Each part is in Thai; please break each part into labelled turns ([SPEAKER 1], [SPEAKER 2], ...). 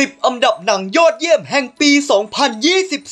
[SPEAKER 1] 10 อันดับหนังยอดเยี่ยมแห่งปี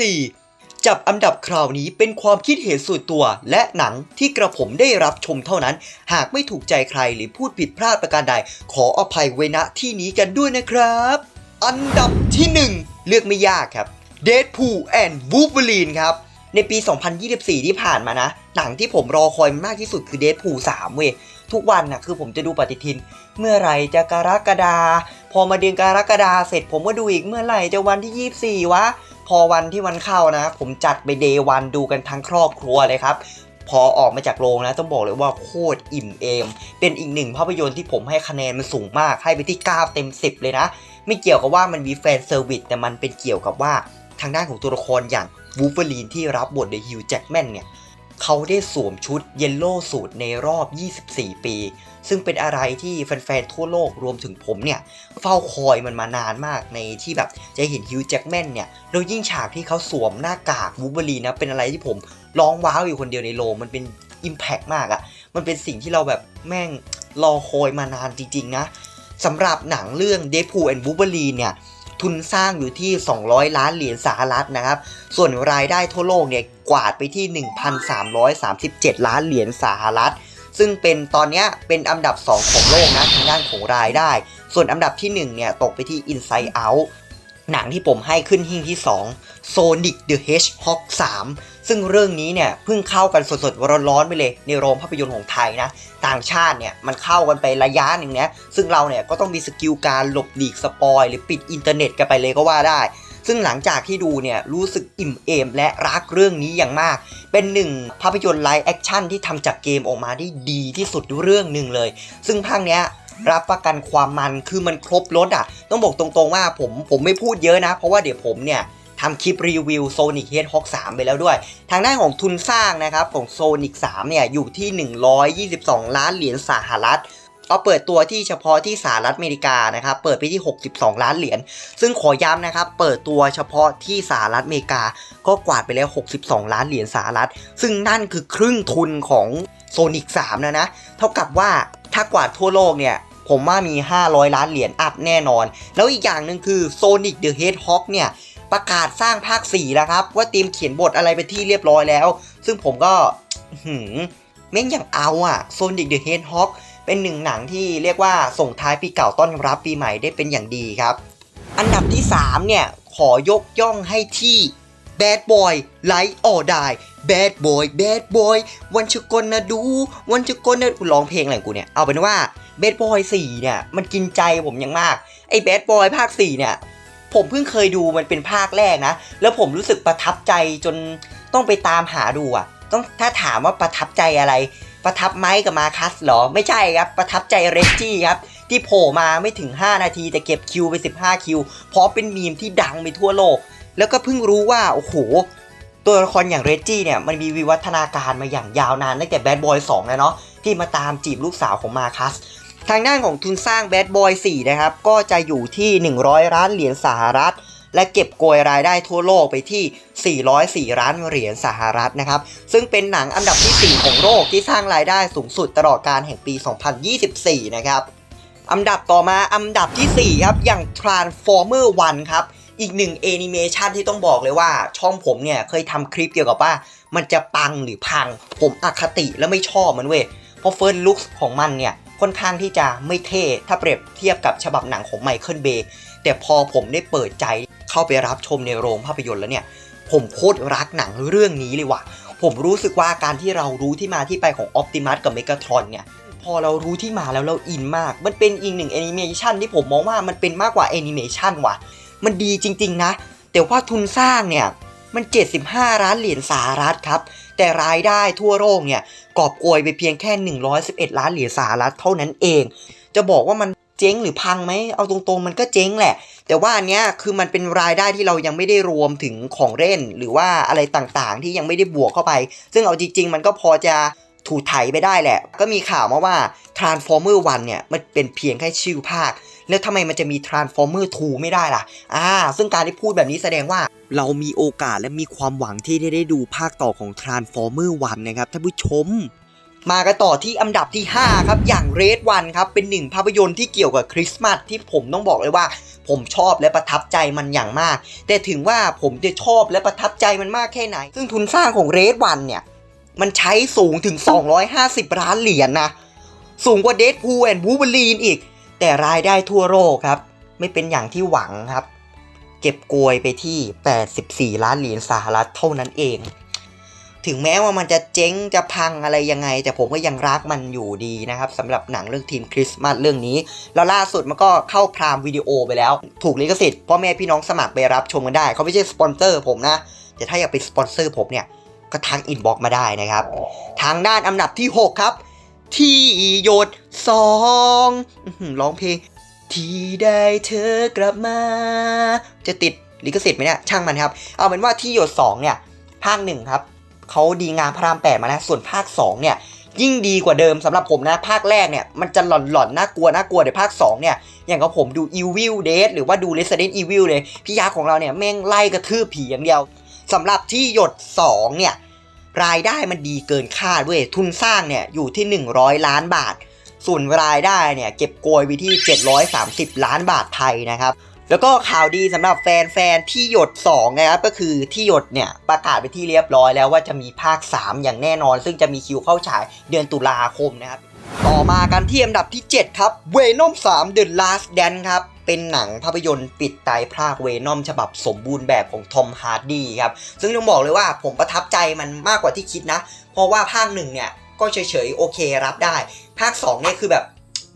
[SPEAKER 1] 2024 จับอันดับคราวนี้เป็นความคิดเห็นส่วนตัวและหนังที่กระผมได้รับชมเท่านั้น หากไม่ถูกใจใครหรือพูดผิดพลาดประการใด ขออภัยไว้ณที่นี้กันด้วยนะครับ อันดับที่ 1 เลือกไม่ยากครับ Deadpool and Wolverine ครับ ในปี 2024 ที่ผ่านมานะ หนังที่ผมรอคอยมากที่สุดคือ Deadpool 3เว้ย ทุกวันนะคือผมจะดูปฏิทิน เมื่อไหร่จะกรกฎาพอมาเดือนกรกฎาเสร็จผมก็ดูอีกเมื่อไหร่จะวันที่ 24 วะ พอวันที่วันเข้านะ ผมจัดไปเดย์วันดูกันทั้งครอบครัวเลยครับพอออกมาจากโรงนะต้องบอกเลยว่าโคตรอิ่มเอม เป็นอีกหนึ่งภาพยนตร์ที่ผมให้คะแนนมันสูงมากให้ไปที่ 9 เต็ม 10 เลยนะ ไม่เกี่ยวกับว่ามันมีแฟนเซอร์วิสแต่มันเป็นเกี่ยวกับว่าทางด้านของตัวละครอย่าง วูฟเวอรีนที่รับบทโดยฮิวจ์แจ็กแมนเนี่ยเขาได้สวมชุดเยลโล่สูตรในรอบ 24 ปี ซึ่งเป็นอะไรที่แฟนๆ ทั่วโลกรวมถึงผมเนี่ย เฝ้าคอยมันมานานมากในที่แบบจะเห็นฮิวจ์แจ็กแมนเนี่ย แล้วยิ่งฉากที่เขาสวมหน้ากากวูฟเวอรีนนะ เป็นอะไรที่ผมร้องว้าวอยู่คนเดียวในโรงมันเป็นอิมแพกมากอะ่ะ มันเป็นสิ่งที่เราแบบแม่งรอคอยมานานจริงๆนะสำหรับหนังเรื่อง Deadpool and Wolverine เนี่ย ทุนสร้างอยู่ที่ 200 ล้านเหรียญสหรัฐนะครับ ส่วนรายได้ทั่วโลกเนี่ยกวาดไปที่ 1,337 ล้านเหรียญสหรัฐ ซึ่งเป็นตอนนี้เป็นอันดับ 2 ของโลกนะทางด้านของรายได้ ส่วนอันดับที่1เนี่ยตกไปที่ Inside Out หนังที่ผมให้ขึ้นหิ้งที่ 2 Sonic the Hedgehog 3 ซึ่งเรื่องนี้เนี่ยเพิ่งเข้ากันสดๆร้อนๆไปเลยในโรงภาพยนตร์ของไทยนะ ต่างชาติเนี่ยมันเข้ากันไประยะหนึ่งนี้ยซึ่งเราเนี่ยก็ต้องมีสกิลการหลบหลีกสปอยหรือปิดอินเทอร์เน็ตกันไปเลยก็ว่าได้ซึ่งหลังจากที่ดูเนี่ยรู้สึกอิ่มเอมและรักเรื่องนี้อย่างมาก เป็นหนึ่งภาพยนตร์ไลฟ์แอคชั่นที่ทำจากเกมออกมาได้ดีที่สุดเรื่องหนึ่งเลย ซึ่งภาคเนี้ย รับประกันความมันคือมันครบรถอะ ต้องบอกตรงๆว่าผมผมไม่พูดเยอะนะ เพราะว่าเดี๋ยวผมเนี่ยทำคลิปรีวิว Sonic Hedgehog 3 ไปแล้วด้วย ทางด้านของทุนสร้างนะครับของ Sonic 3 เนี่ยอยู่ที่ 122 ล้านเหรียญสหรัฐเอาเปิดตัวที่เฉพาะที่สหรัฐอเมริกานะครับ เปิดไปที่ 62 ล้านเหรียญ ซึ่งขอย้ำนะครับ เปิดตัวเฉพาะที่สหรัฐอเมริกา ก็กวาดไปแล้ว 62 ล้านเหรียญสหรัฐ ซึ่งนั่นคือครึ่งทุนของโซนิก3นะนะ เท่ากับว่าถ้ากวาดทั่วโลกเนี่ย ผมว่ามี 500 ล้านเหรียญอัพแน่นอน แล้วอีกอย่างหนึ่งคือ Sonic the Hedgehog เนี่ยประกาศสร้างภาค 4 แล้วครับ ว่าเตรียมเขียนบทอะไรไปที่เรียบร้อยแล้ว ซึ่งผมก็หือแม่งอย่างเอาอะ Sonic the Hedgehog เป็นหนึ่งหนังที่เรียกว่าส่งท้ายปีเก่าต้อนรับปีใหม่ได้เป็นอย่างดีครับ อันดับที่ 3 เนี่ย ขอยกย่องให้ที่ Bad Boy Light or Die Bad Boy Bad Boy วันชกนนะดู วันชกนนะร้องเพลงอะไรของกูเนี่ย เอาเป็นว่า Bad Boy 4เนี่ย มันกินใจผมอย่างมาก ไอ้ Bad Boy ภาค4เนี่ย ผมเพิ่งเคยดูมันเป็นภาคแรกนะ แล้วผมรู้สึกประทับใจจนต้องไปตามหาดูอะ ต้องถ้าถามว่าประทับใจอะไร ประทับไมค์กับมาคัสหรอ ไม่ใช่ครับ ประทับใจเรจจี้ครับ ที่โผล่มาไม่ถึง 5 นาที แต่เก็บคิวไป 15 คิว เพราะเป็นมีมที่ดังไปทั่วโลก แล้วก็เพิ่งรู้ว่า โอ้โหตัวละครอย่างเรจจี้เนี่ยมันมีวิวัฒนาการมาอย่างยาวนานตั้งแต่แบดบอย2แล้วเนาะที่มาตามจีบลูกสาวของมาคัส ทางด้านของทุนสร้าง Bad Boy 4 นะครับ ก็จะอยู่ที่ 100 ล้านเหรียญสหรัฐ และเก็บโกยรายได้ทั่วโลกไปที่ 404 ล้านเหรียญสหรัฐนะครับ ซึ่งเป็นหนังอันดับที่ 4 ของโลกที่สร้างรายได้สูงสุดตลอดการแห่งปี 2024 นะครับ อันดับต่อมาอันดับทีสี่4 ครับ อย่าง Transformer 1 ครับ อีกหนึ่งแอนิเมชันที่ต้องบอกเลยว่า ช่องผมเนี่ยเคยทำคลิปเกี่ยวกับว่า มันจะปังหรือพัง ผมอคติแล้วไม่ชอบมันเว้ย เพราะเฟิร์สลุคของมันเนี่ย ค่อนข้างที่จะไม่เท่ถ้าเปรียบเทียบกับฉบับหนังของไมเคิลเบย์แต่พอผมได้เปิดใจเข้าไปรับชมในโรงภาพยนตร์แล้วเนี่ยผมโคตรรักหนังเรื่องนี้เลยว่ะ ผมรู้สึกว่าการที่เรารู้ที่มาที่ไปของออ t ติมัสกับเมกาทรอนเนี่ยพอเรารู้ที่มาแล้วเราอินมาก มันเป็นอีกหนึ่งแอนิเมชันที่ผมมองว่ามันเป็นมากกว่าแอนิเมชันว่ะ มันดีจริง ๆ นะ แต่ว่าทุนสร้างเนี่ย มัน 75 ล้านเหรียญสหรัฐครับ แต่รายได้ทั่วโลกเนี่ยกอบโกยไปเพียงแค่ 111 ล้านเหรียญสหรัฐเท่านั้นเอง จะบอกว่ามันเจ๊งหรือพังไหมเอาตรงๆ มันก็เจ๊งแหละ แต่ว่าอันเนี้ยคือมันเป็นรายได้ที่เรายังไม่ได้รวมถึงของเล่น หรือว่าอะไรต่างๆ ที่ยังไม่ได้บวกเข้าไป ซึ่งเอาจริง ๆ มันก็พอจะถูไถไปได้แหละ ก็มีข่าวมาว่า Transformer 1เนี่ย มันเป็นเพียงแค่ชื่อภาค แล้วทำไมมันจะมี Transformer 2 ไม่ได้ล่ะ อ่า ซึ่งการที่พูดแบบนี้แสดงว่า เรามีโอกาสและมีความหวังที่ได้ได้ดูภาคต่อของ Transformer 1 นะครับท่านผู้ชม มากันต่อที่อันดับที่ 5 ครับ อย่าง Red One ครับ เป็นหนึ่งภาพยนตร์ที่เกี่ยวกับคริสต์มาสที่ผมต้องบอกเลยว่า ผมชอบและประทับใจมันอย่างมาก แต่ถึงว่าผมจะชอบและประทับใจมันมากแค่ไหน ซึ่งทุนสร้างของเรดวันเนี่ยมันใช้สูงถึง 250 ล้านเหรียญนนะสูงกว่าเดดพูแอนบูเบลีนอีก แต่รายได้ทั่วโลกครับ ไม่เป็นอย่างที่หวังครับ เก็บโกยไปที่ 84 ล้านเหรียญสหรัฐเท่านั้นเอง ถึงแม้ว่ามันจะเจ๊งจะพังอะไรยังไง แต่ผมก็ยังรักมันอยู่ดีนะครับสำหรับหนังเรื่องทีมคริสต์มาสเรื่องนี้ แล้วล่าสุดมันก็เข้าพรามวิดีโอไปแล้ว ถูกลิขสิทธิ์พ่อแม่พี่น้องสมัครไปรับชมกันได้ เขาไม่ใช่สปอนเซอร์ผมนะ แต่ถ้าอยากเป็นสปอนเซอร์ผมเนี่ยก็ทักอินบ็อกมาได้นะครับ ทางด้านอันดับที่ 6 ครับ ที่หยดสองร้องเพลง ที่ได้เธอกลับมา จะติดลิขสิทธิ์ไหมเนี่ยช่างมันครับ เอาเป็นว่าที่หยด2เนี่ยภาคหนึ่งครับเขาดีงามพระรามแปดมาแล้วส่วนภาค 2 เนี่ย ยิ่งดีกว่าเดิมสำหรับผมนะ ภาคแรกเนี่ยมันจะหลอนหลอนๆน่ากลัวน่ากลัวแต่ภาค 2 เนี่ย อย่างกับผมดู Evil Dead หรือว่าดู Resident Evil เลย พี่ยาของเราเนี่ยแม่งไล่กระทืบผีอย่างเดียวสำหรับที่หยด 2 เนี่ยรายได้มันดีเกินคาดเว้ยทุนสร้างเนี่ยอยู่ที่ 100 ล้านบาท ส่วนรายได้เนี่ยเก็บโกยไปที่ 730 ล้านบาทไทยนะครับแล้วก็ข่าวดีสำหรับแฟนๆ ที่หยด2นะครับก็คือที่หยดเนี่ยประกาศไปที่เรียบร้อยแล้วว่าจะมีภาค 3 อย่างแน่นอน ซึ่งจะมีคิวเข้าฉายเดือนตุลาคมนะครับ ต่อมากันที่อันดับที่ 7 ครับ Venom 3 The Last Dance ครับ เป็นหนังภาพยนตร์ปิดตายพรากเวนอมฉบับสมบูรณ์แบบของทอมฮาร์ดี้ครับ ซึ่งต้องบอกเลยว่าผมประทับใจมันมากกว่าที่คิดนะ เพราะว่าภาคหนึ่งเนี่ย ก็เฉยๆโอเครับได้ ภาค2เนี่ยคือแบบ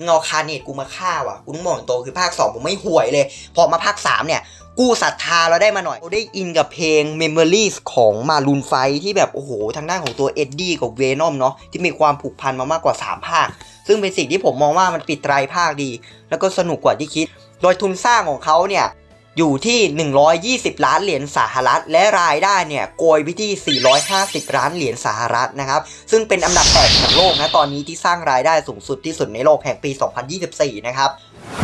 [SPEAKER 1] เงาคาเนตกูมาฆ่าว่ะกูต้องบอกตรงคือภาค 2 ผมไม่ห่วยเลย พอมาภาค 3 เนี่ย กูศรัทธาเราได้มาหน่อยเราได้อินกับเพลง Memories ของมารูนไฟที่แบบ โอ้โห ทางด้านของตัวเอ็ดดี้กับเวนอมเนาะที่มีความผูกพันมามากกว่า 3 ภาค ซึ่งเป็นสิ่งที่ผมมองว่ามันปิดไตรภาคดี แล้วก็สนุกกว่าที่คิด โดยทุนสร้างของเขาเนี่ย อยู่ที่ 120 ล้านเหรียญสหรัฐ และรายได้เนี่ยโกยไปที่ 450 ล้านเหรียญสหรัฐนะครับ ซึ่งเป็นอันดับ8ของโลกนะตอนนี้ที่สร้างรายได้สูงสุดที่สุดในโลกแห่งปี 2024 นะครับ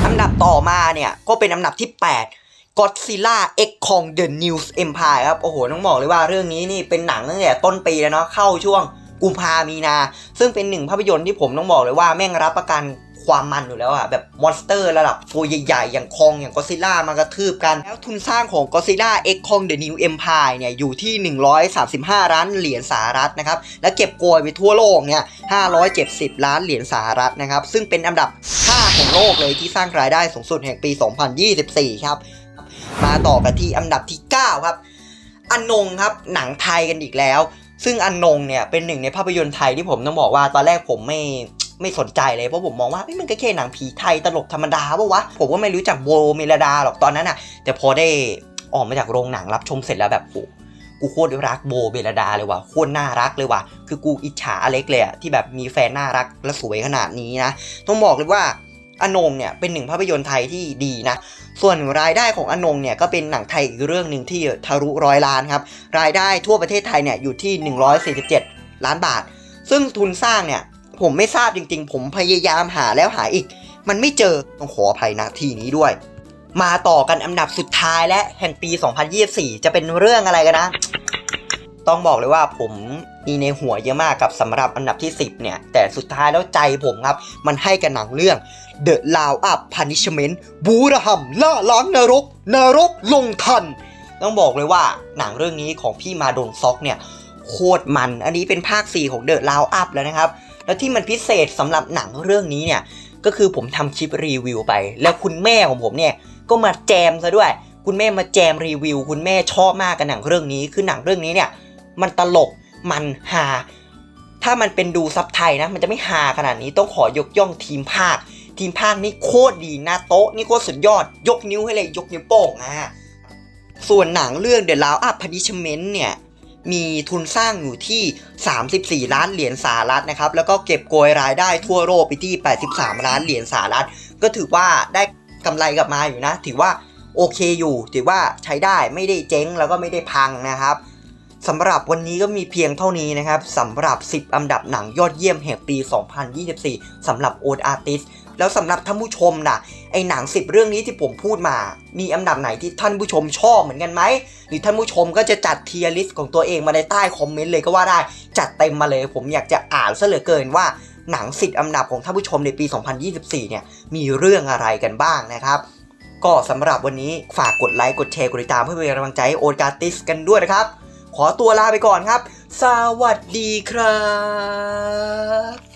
[SPEAKER 1] อันดับต่อมาเนี่ยก็เป็นอันดับที่ 8 Godzilla X Kong The News Empire ครับ โอ้โห ต้องบอกเลยว่าเรื่องนี้นี่เป็นหนังตั้งแต่ต้นปีแล้วเนาะเข้าช่วงกุมภามีนา ซึ่งเป็นหนึ่งภาพยนตร์ที่ผมต้องบอกเลยว่าแม่งรับประกัน ความมันอยู่แล้วอะแบบมอนสเตอร์ระดับตัวใหญ่ๆ อย่างคองอย่างก็ซิล่ามากระทืบกัน แล้วทุนสร้างของก็ซิล่า X Kong The New Empire เนี่ย อยู่ที่ 135 ล้านเหรียญสหรัฐนะครับ และเก็บโกยไปทั่วโลกเนี่ย 570 ล้านเหรียญสหรัฐนะครับ ซึ่งเป็นอันดับ 5 ของโลกเลยที่สร้างรายได้สูงสุดแห่งปี 2024 ครับ มาต่อกันที่อันดับที่ 9 ครับอนงครับหนังไทยกันอีกแล้วซึ่งอันนงเนี่ยเป็นหนึ่งในภาพยนตร์ไทยที่ผมต้องบอกว่าตอนแรกผมไม่ ไม่สนใจเลยเพราะผมมองว่ามันก็แค่หนังผีไทยตลกธรรมดาปะวะผมก็ไม่รู้จักโบเมลดาหรอกตอนนั้นอะแต่พอได้ออกมาจากโรงหนังรับชมเสร็จแล้วแบบโหกูโคตรรักโบเบลดาเลยว่ะโคตรน่ารักเลยว่ะคือกูอิจฉาอเล็กเลยอะที่แบบมีแฟนน่ารักและสวยขนาดนี้นะ ต้องบอกเลยว่าอนงเนี่ยเป็นหนึ่งภาพยนตร์ไทยที่ดีนะ ส่วนรายได้ของอนงเนี่ยก็เป็นหนังไทยอีกเรื่องหนึ่งที่ทะลุร้อยล้านครับ รายได้ทั่วประเทศไทยเนี่ยอยู่ที่ 147 ล้านบาท ซึ่งทุนสร้างเนี่ย ผมไม่ทราบจริง ๆ ผมพยายามหาแล้วหาอีก มันไม่เจอต้องขออภัยนะทีนี้ด้วย มาต่อกันอันดับสุดท้ายและแห่งปี 2024 จะเป็นเรื่องอะไรกันนะ ต้องบอกเลยว่าผมมีในหัวเยอะมากกับสำหรับอันดับที่ 10 เนี่ย แต่สุดท้ายแล้วใจผมครับ มันให้กับหนังเรื่อง The l o u Up Punishment บูระหำล่าล้างนรก นรกลงทัน ต้องบอกเลยว่าหนังเรื่องนี้ของพี่มาโดนซอกเนี่ย โคตรมัน อันนี้เป็นภาค 4 ของ The l o u Up แล้วนะครับ แล้วที่มันพิเศษสำหรับหนังเรื่องนี้เนี่ยก็คือผมทำคลิปรีวิวไป แล้วคุณแม่ของผมเนี่ยก็มาแจมซะด้วย คุณแม่มาแจมรีวิว คุณแม่ชอบมากกับหนังเรื่องนี้ คือหนังเรื่องนี้เนี่ยมันตลกมันฮาถ้ามันเป็นดูซับไทยนะ มันจะไม่ฮาขนาดนี้ต้องขอยกย่องทีมภาค ทีมภาคนี่โคตรดีหนาโต๊ะนี่โคตรสุดยอด ยกนิ้วให้เลยยกนิ้วโป้งอะส่วนหนังเรื่อง The l o u Up Punishment เนี่ย มีทุนสร้างอยู่ที่ 34 ล้านเหรียญสหรัฐนะครับ แล้วก็เก็บโกยรายได้ทั่วโลกไปที่ 83 ล้านเหรียญสหรัฐ ก็ถือว่าได้กำไรกลับมาอยู่นะ ถือว่าโอเคอยู่ ถือว่าใช้ได้ไม่ได้เจ๊งแล้วก็ไม่ได้พังนะครับสำหรับวันนี้ก็มีเพียงเท่านี้นะครับสำหรับ 10 อันดับหนังยอดเยี่ยมแห่งปี 2024สำหรับ Old Artist แล้วสำหรับท่านผู้ชมนะไอหนัง10เรื่องนี้ที่ผมพูดมา มีอันดับไหนที่ท่านผู้ชมชอบเหมือนกันไหมหรือท่านผู้ชมก็จะจัดเทียร์ลิสต์ของตัวเองมาในใต้คอมเมนต์เลยก็ว่าได้จัดเต็มมาเลย ผมอยากจะอ่านซะเหลือเกินว่าหนัง10อันดับของท่านผู้ชมในปี 2024 เนี่ยมีเรื่องอะไรกันบ้างนะครับ ก็สำหรับวันนี้ฝากกดไลค์กดแชร์กดติดตามเพื่อเป็นกำลังใจให้โอตการติสกันด้วยนะครับ ขอตัวลาไปก่อนครับ สวัสดีครับ